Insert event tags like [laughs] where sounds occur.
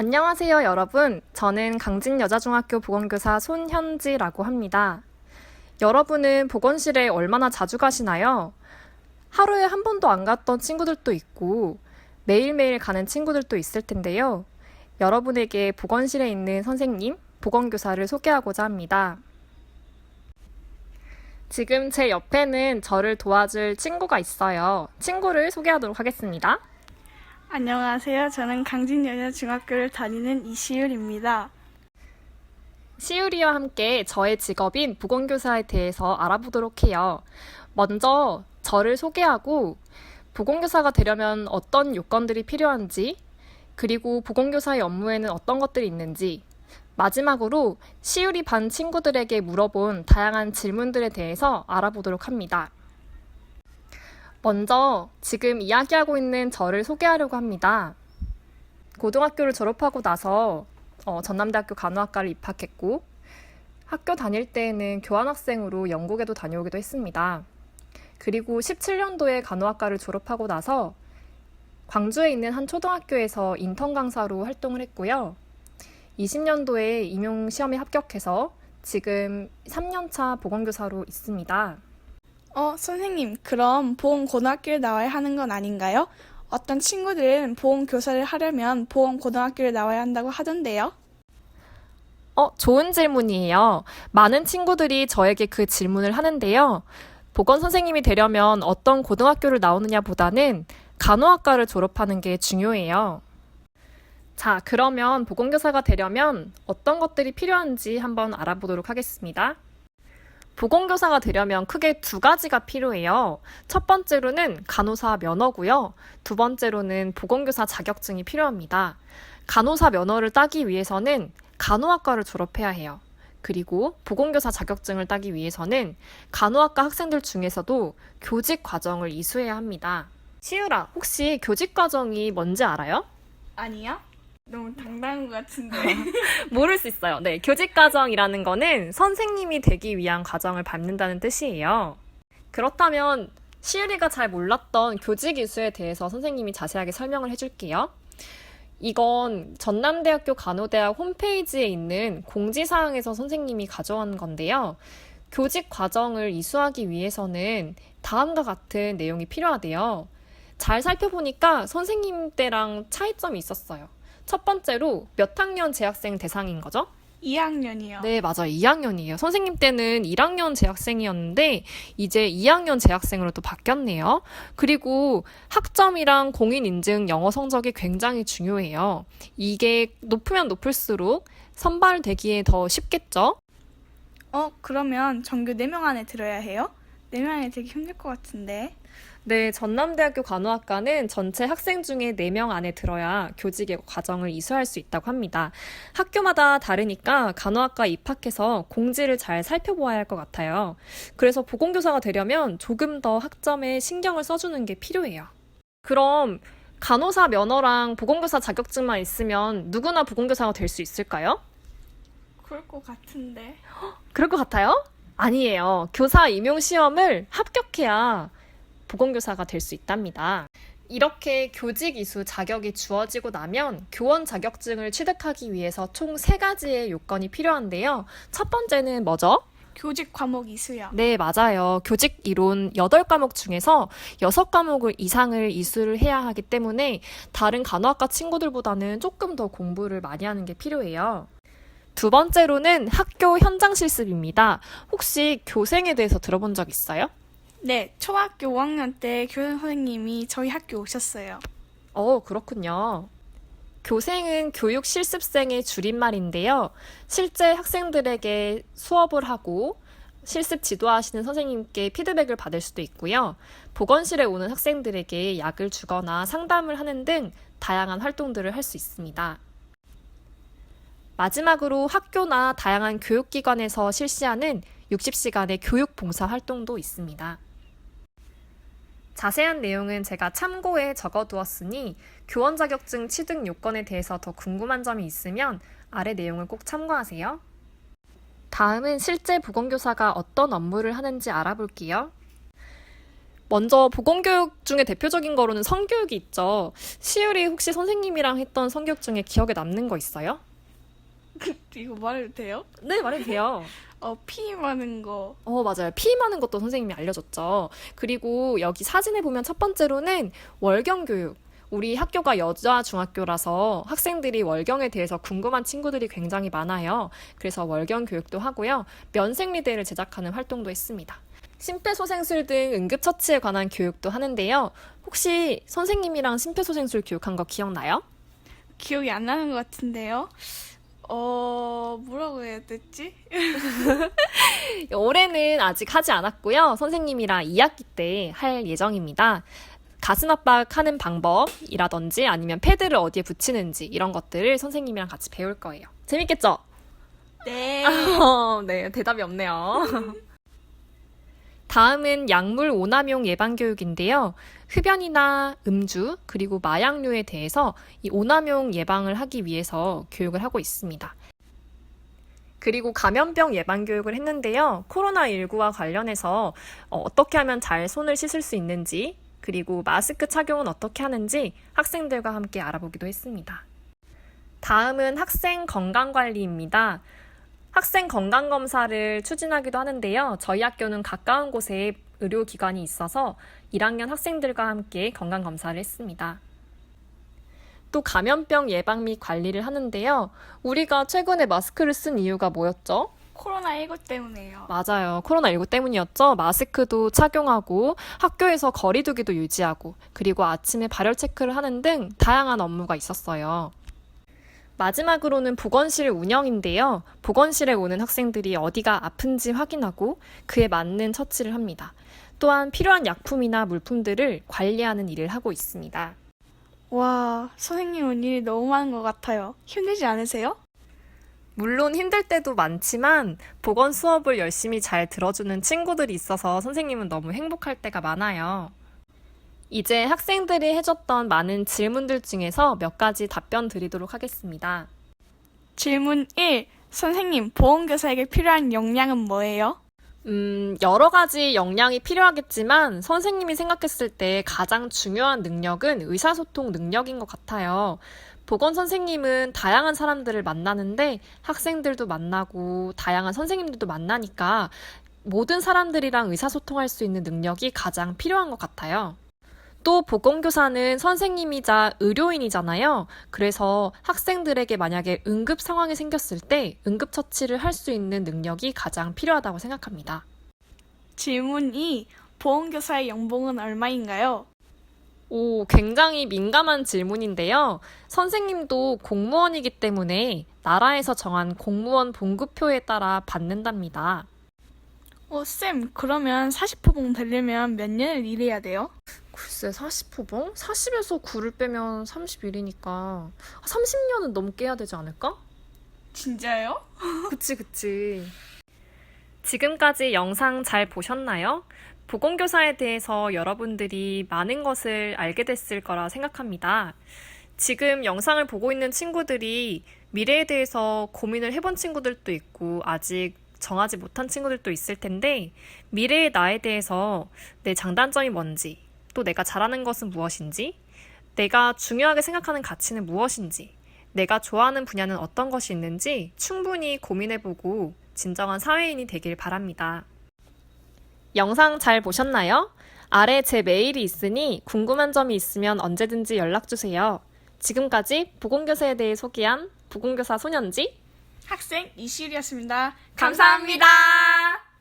안녕하세요, 여러분. 저는 강진여자중학교 보건교사 손현지라고 합니다. 여러분은 보건실에 얼마나 자주 가시나요? 하루에 한 번도 안 갔던 친구들도 있고, 매일매일 가는 친구들도 있을 텐데요. 여러분에게 보건실에 있는 선생님, 보건교사를 소개하고자 합니다. 지금 제 옆에는 저를 도와줄 친구가 있어요. 친구를 소개하도록 하겠습니다. 안녕하세요. 저는 강진여자중학교를 다니는 이시율입니다. 시우리와 함께 저의 직업인 보건교사에 대해서 알아보도록 해요. 먼저 저를 소개하고 보건교사가 되려면 어떤 요건들이 필요한지, 그리고 보건교사의 업무에는 어떤 것들이 있는지, 마지막으로 시우리 반 친구들에게 물어본 다양한 질문들에 대해서 알아보도록 합니다. 먼저 지금 이야기하고 있는 저를 소개하려고 합니다. 고등학교를 졸업하고 나서 어, 전남대학교 간호학과를 입학했고 학교 다닐 때에는 교환학생으로 영국에도 다녀오기도 했습니다. 그리고 17년도에 간호학과를 졸업하고 나서 광주에 있는 한 초등학교에서 인턴 강사로 활동을 했고요. 20년도에 임용 시험에 합격해서 지금 3년차 보건교사로 있습니다. 어, 선생님, 그럼 보험 고등학교에 나와야 하는 건 아닌가요? 어떤 친구들은 보험 교사를 하려면 보험 고등학교를 나와야 한다고 하던데요. 어, 좋은 질문이에요. 많은 친구들이 저에게 그 질문을 하는데요. 보건 선생님이 되려면 어떤 고등학교를 나오느냐 보다는 간호학과를 졸업하는 게 중요해요. 자, 그러면 보건교사가 되려면 어떤 것들이 필요한지 한번 알아보도록 하겠습니다. 보건교사가 되려면 크게 두 가지가 필요해요. 첫 번째로는 간호사 면허고요. 두 번째로는 보건교사 자격증이 필요합니다. 간호사 면허를 따기 위해서는 간호학과를 졸업해야 해요. 그리고 보건교사 자격증을 따기 위해서는 간호학과 학생들 중에서도 교직 과정을 이수해야 합니다. 시우라, 혹시 교직 과정이 뭔지 알아요? 아니요? 너무 당당한 것 같은데. [laughs] 모를 수 있어요. 네, 교직 과정이라는 거는 선생님이 되기 위한 과정을 밟는다는 뜻이에요. 그렇다면 시우리가 잘 몰랐던 교직 이수에 대해서 선생님이 자세하게 설명을 해줄게요. 이건 전남대학교 간호대학 홈페이지에 있는 공지사항에서 선생님이 가져온 건데요. 교직 과정을 이수하기 위해서는 다음과 같은 내용이 필요하대요. 잘 살펴보니까 선생님 때랑 차이점이 있었어요. 첫 번째로 몇 학년 재학생 대상인 거죠? 2학년이요. 네, 맞아요. 2학년이에요. 선생님 때는 1학년 재학생이었는데 이제 2학년 재학생으로 또 바뀌었네요. 그리고 학점이랑 공인 인증 영어 성적이 굉장히 중요해요. 이게 높으면 높을수록 선발되기에 더 쉽겠죠? 어, 그러면 전교 4명 안에 들어야 해요? 4명 안에 되게 힘들 것 같은데. 네, 전남대학교 간호학과는 전체 학생 중에 4명 안에 들어야 교직의 과정을 이수할 수 있다고 합니다. 학교마다 다르니까 간호학과 입학해서 공지를 잘 살펴보아야 할 것 같아요. 그래서 보건교사가 되려면 조금 더 학점에 신경을 써주는 게 필요해요. 그럼 간호사 면허랑 보건교사 자격증만 있으면 누구나 보건교사가 될 수 있을까요? 그럴 것 같은데. 그럴 것 같아요? 아니에요. 교사 임용 시험을 합격해야 보건교사가 될 수 있답니다. 이렇게 교직 이수 자격이 주어지고 나면 교원 자격증을 취득하기 위해서 총 세 가지의 요건이 필요한데요. 첫 번째는 뭐죠? 교직 과목 이수요. 네, 맞아요. 교직 이론 8과목 중에서 6과목을 이상을 이수를 해야 하기 때문에 다른 간호학과 친구들보다는 조금 더 공부를 많이 하는 게 필요해요. 두 번째로는 학교 현장 실습입니다. 혹시 교생에 대해서 들어본 적 있어요? 네, 초등학교 5학년 때 교장 선생님이 저희 학교 오셨어요. 어, 그렇군요. 교생은 교육 실습생의 줄임말인데요. 실제 학생들에게 수업을 하고 실습 지도하시는 선생님께 피드백을 받을 수도 있고요. 보건실에 오는 학생들에게 약을 주거나 상담을 하는 등 다양한 활동들을 할 수 있습니다. 마지막으로 학교나 다양한 교육기관에서 실시하는 60시간의 교육 봉사 활동도 있습니다. 자세한 내용은 제가 참고에 적어두었으니 교원 자격증 취득 요건에 대해서 더 궁금한 점이 있으면 아래 내용을 꼭 참고하세요. 다음은 실제 보건교사가 어떤 업무를 하는지 알아볼게요. 먼저 보건교육 중에 대표적인 거로는 성교육이 있죠. 시율이 혹시 선생님이랑 했던 성교육 중에 기억에 남는 거 있어요? 이거 말해도 돼요? 네, 말해도 돼요. [laughs] 어, 피임하는 거. 어, 맞아요. 피임하는 것도 선생님이 알려줬죠. 그리고 여기 사진에 보면 첫 번째로는 월경 교육. 우리 학교가 여자 중학교라서 학생들이 월경에 대해서 궁금한 친구들이 굉장히 많아요. 그래서 월경 교육도 하고요. 면생리대를 제작하는 활동도 했습니다. 심폐소생술 등 응급처치에 관한 교육도 하는데요. 혹시 선생님이랑 심폐소생술 교육한 거 기억나요? 기억이 안 나는 것 같은데요. 어, 뭐라고 해야 됐지? [laughs] 올해는 아직 하지 않았고요. 선생님이랑 2학기 때 할 예정입니다. 가슴 압박하는 방법이라든지 아니면 패드를 어디에 붙이는지 이런 것들을 선생님이랑 같이 배울 거예요. 재밌겠죠? 네. [laughs] 어, 네, 대답이 없네요. [laughs] 다음은 약물 오남용 예방 교육인데요. 흡연이나 음주 그리고 마약류에 대해서 이 오남용 예방을 하기 위해서 교육을 하고 있습니다. 그리고 감염병 예방 교육을 했는데요. 코로나19와 관련해서 어, 어떻게 하면 잘 손을 씻을 수 있는지, 그리고 마스크 착용은 어떻게 하는지 학생들과 함께 알아보기도 했습니다. 다음은 학생 건강 관리입니다. 학생 건강검사를 추진하기도 하는데요. 저희 학교는 가까운 곳에 의료기관이 있어서 1학년 학생들과 함께 건강검사를 했습니다. 또 감염병 예방 및 관리를 하는데요. 우리가 최근에 마스크를 쓴 이유가 뭐였죠? 코로나19 때문에요. 맞아요. 코로나19 때문이었죠. 마스크도 착용하고 학교에서 거리두기도 유지하고 그리고 아침에 발열 체크를 하는 등 다양한 업무가 있었어요. 마지막으로는 보건실 운영인데요. 보건실에 오는 학생들이 어디가 아픈지 확인하고 그에 맞는 처치를 합니다. 또한 필요한 약품이나 물품들을 관리하는 일을 하고 있습니다. 와, 선생님은 일이 너무 많은 것 같아요. 힘들지 않으세요? 물론 힘들 때도 많지만 보건 수업을 열심히 잘 들어주는 친구들이 있어서 선생님은 너무 행복할 때가 많아요. 이제 학생들이 해줬던 많은 질문들 중에서 몇 가지 답변 드리도록 하겠습니다. 질문 1. 선생님, 보험교사에게 필요한 역량은 뭐예요? 음, 여러 가지 역량이 필요하겠지만 선생님이 생각했을 때 가장 중요한 능력은 의사소통 능력인 것 같아요. 보건 선생님은 다양한 사람들을 만나는데 학생들도 만나고 다양한 선생님들도 만나니까 모든 사람들이랑 의사소통할 수 있는 능력이 가장 필요한 것 같아요. 또 보건교사는 선생님이자 의료인이잖아요. 그래서 학생들에게 만약에 응급 상황이 생겼을 때 응급처치를 할 수 있는 능력이 가장 필요하다고 생각합니다. 질문 2. 보험교사의 연봉은 얼마인가요? 오, 굉장히 민감한 질문인데요. 선생님도 공무원이기 때문에 나라에서 정한 공무원 봉급표에 따라 받는답니다. 어, 쌤, 그러면 40호봉 되려면 몇 년을 일해야 돼요? 글쎄, 40호봉? 40에서 9를 빼면 31이니까 30년은 넘게 해야 되지 않을까? 진짜요? [laughs] 그치, 그치. 지금까지 영상 잘 보셨나요? 보건교사에 대해서 여러분들이 많은 것을 알게 됐을 거라 생각합니다. 지금 영상을 보고 있는 친구들이 미래에 대해서 고민을 해본 친구들도 있고, 아직 정하지 못한 친구들도 있을 텐데, 미래의 나에 대해서 내 장단점이 뭔지, 또 내가 잘하는 것은 무엇인지, 내가 중요하게 생각하는 가치는 무엇인지, 내가 좋아하는 분야는 어떤 것이 있는지 충분히 고민해보고 진정한 사회인이 되길 바랍니다. 영상 잘 보셨나요? 아래 제 메일이 있으니 궁금한 점이 있으면 언제든지 연락주세요. 지금까지 보건교사에 대해 소개한 보건교사 소년지 학생 이시율이었습니다 감사합니다.